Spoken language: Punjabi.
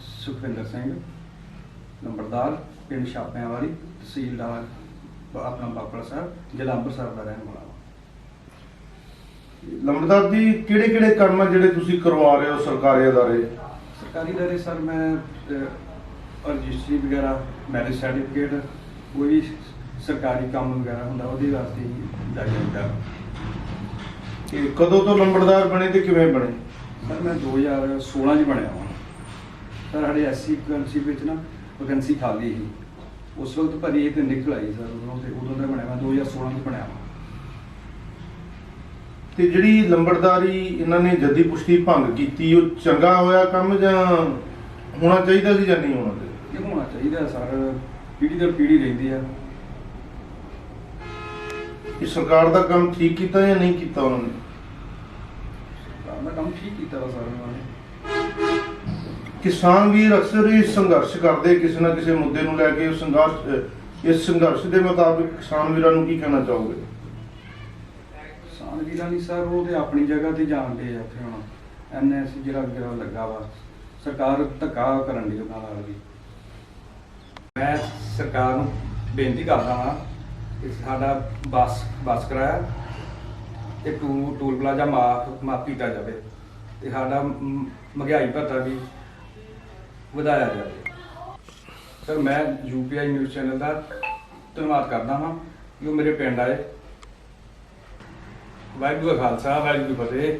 ਸੁਖਵਿੰਦਰ ਸਿੰਘ ਨੰਬਰਦਾਰ ਪਿੰਡ ਛਾਪਿਆਂ ਵਾਲੀ ਤਹਿਸੀਲ ਦਾ ਆਪਣਾ ਬਾਪੜਾ ਸਾਹਿਬ ਜ਼ਿਲ੍ਹਾ ਅੰਮ੍ਰਿਤਸਰ ਦਾ ਰਹਿਣ ਵਾਲਾ। ਲੰਬੜਦਾਰ ਜੀ ਕਿਹੜੇ ਕਿਹੜੇ ਕੰਮ ਆ ਜਿਹੜੇ ਤੁਸੀਂ ਕਰਵਾ ਰਹੇ ਹੋ ਸਰਕਾਰੀ ਅਦਾਰੇ? ਸਰਕਾਰੀ ਦਾਰੇ ਸਰ ਮੈਂ ਰਜਿਸਟਰੀ ਵਗੈਰਾ ਮੈਰਿਜ ਸਰਟੀਫਿਕੇਟ ਕੋਈ ਵੀ ਸਰਕਾਰੀ ਕੰਮ ਵਗੈਰਾ ਹੁੰਦਾ ਉਹਦੇ ਵਾਸਤੇ ਹੀ ਜਾਇਆ ਹੁੰਦਾ ਕਿ ਕਦੋਂ ਤੋਂ ਲੰਬੜਦਾਰ ਬਣੇ ਤੇ ਕਿਵੇਂ ਬਣੇ? ਸਰ ਮੈਂ 2016 ਚ ਬਣਿਆ ਹਾਂ ਸਰ ਸਾਡੇ ਐਸਸੀ ਵੈਕੈਂਸੀ ਵਿੱਚ ਨਾ ਵੈਕੈਂਸੀ ਖਾਲੀ ਸੀ। ਉਸ ਵਕਤ ਭਰੀ ਤੇ ਨਿਕਲ ਆਈ ਸਰ ਉਦੋਂ ਤੇ ਉਦੋਂ ਦਾ ਬਣਿਆ ਮੈਂ 2016 ਚ ਬਣਿਆ ਤੇ ਜਿਹੜੀ ਲੰਬੜਦਾਰੀ ਇਹਨਾਂ ਨੇ ਜੱਦੀ ਪੁਸ਼ਤੀ ਭੰਗ ਕੀਤੀ ਉਹ ਚੰਗਾ ਹੋਇਆ ਕੰਮ ਜਾਂ ਹੋਣਾ ਚਾਹੀਦਾ ਸੀ ਜਾਂ ਨਹੀਂ ਹੋਣਾ ਚਾਹੀਦਾ? ਇਹ ਹੋਣਾ ਚਾਹੀਦਾ ਸਰ ਪੀੜੀ ਦਰ ਪੀੜੀ ਰਹਿੰਦੀ ਆ। ਇਹ ਸਰਕਾਰ ਦਾ ਕੰਮ ਠੀਕ ਕੀਤਾ ਜਾਂ ਨਹੀਂ ਕੀਤਾ ਉਹਨਾਂ ਨੇ? ਸਰਕਾਰ ਦਾ ਕੰਮ ਠੀਕ ਕੀਤਾ ਵਾ ਸਰ ਉਹਨਾਂ ਨੇ। ਕਿਸਾਨ ਵੀਰ ਅਕਸਰ ਹੀ ਸੰਘਰਸ਼ ਕਰਦੇ, ਕਿਸੇ ਨਾ ਕਿਸੇ ਮੁੱਦੇ ਨੂੰ ਲੈ ਕੇ ਸੰਘਰਸ਼ ਇਸ ਸੰਘਰਸ਼ ਦੇ ਮੁਤਾਬਿਕ ਕਿਸਾਨ ਵੀਰਾਂ ਨੂੰ ਕੀ ਕਹਿਣਾ ਚਾਹੋਗੇ? ਕਿਸਾਨ ਵੀਰਾਂ ਦੀ ਸਰ, ਉਹ ਤੇ ਆਪਣੀ ਜਗ੍ਹਾ ਤੇ ਜਾਣਦੇ ਆ ਉੱਥੇ ਹੁਣ। ਐਨਐਸ ਜਿਹੜਾ ਜਿਹੜਾ ਲੱਗਾ ਵਾ, ਸਰਕਾਰ ਧੱਕਾ ਕਰਨ ਦੀ ਉਹਨਾਂ ਨਾਲ ਵੀ। ਮੈਂ ਸਰਕਾਰ ਨੂੰ ਬੇਨਤੀ ਕਰਦਾ ਹਾਂ ਕਿ ਸਾਡਾ ਬੱਸ ਬੱਸ ਕਰਾਇਆ ਤੇ ਟੂਲ ਟੂਲ ਪਲਾਜ਼ਾ ਮਾਫ ਮਾਫ ਕੀਤਾ ਜਾਵੇ। ਤੇ ਸਾਡਾ ਮਹਿੰਗਾਈ ਭੱਤਾ ਵੀ ਵਧਾਇਆ ਜਾਵੇ। ਸਰ, ਮੈਂ ਯੂਪੀਆਈ ਨਿਊਜ਼ ਚੈਨਲ ਦਾ ਧੰਨਵਾਦ ਕਰਦਾ ਹਾਂ ਕਿ ਉਹ ਮੇਰੇ ਪਿੰਡ ਆਏ। ਵਾਹਿਗੁਰੂ ਖਾਲਸਾ, ਵਾਹਿਗੁਰੂ ਫਤਿਹ।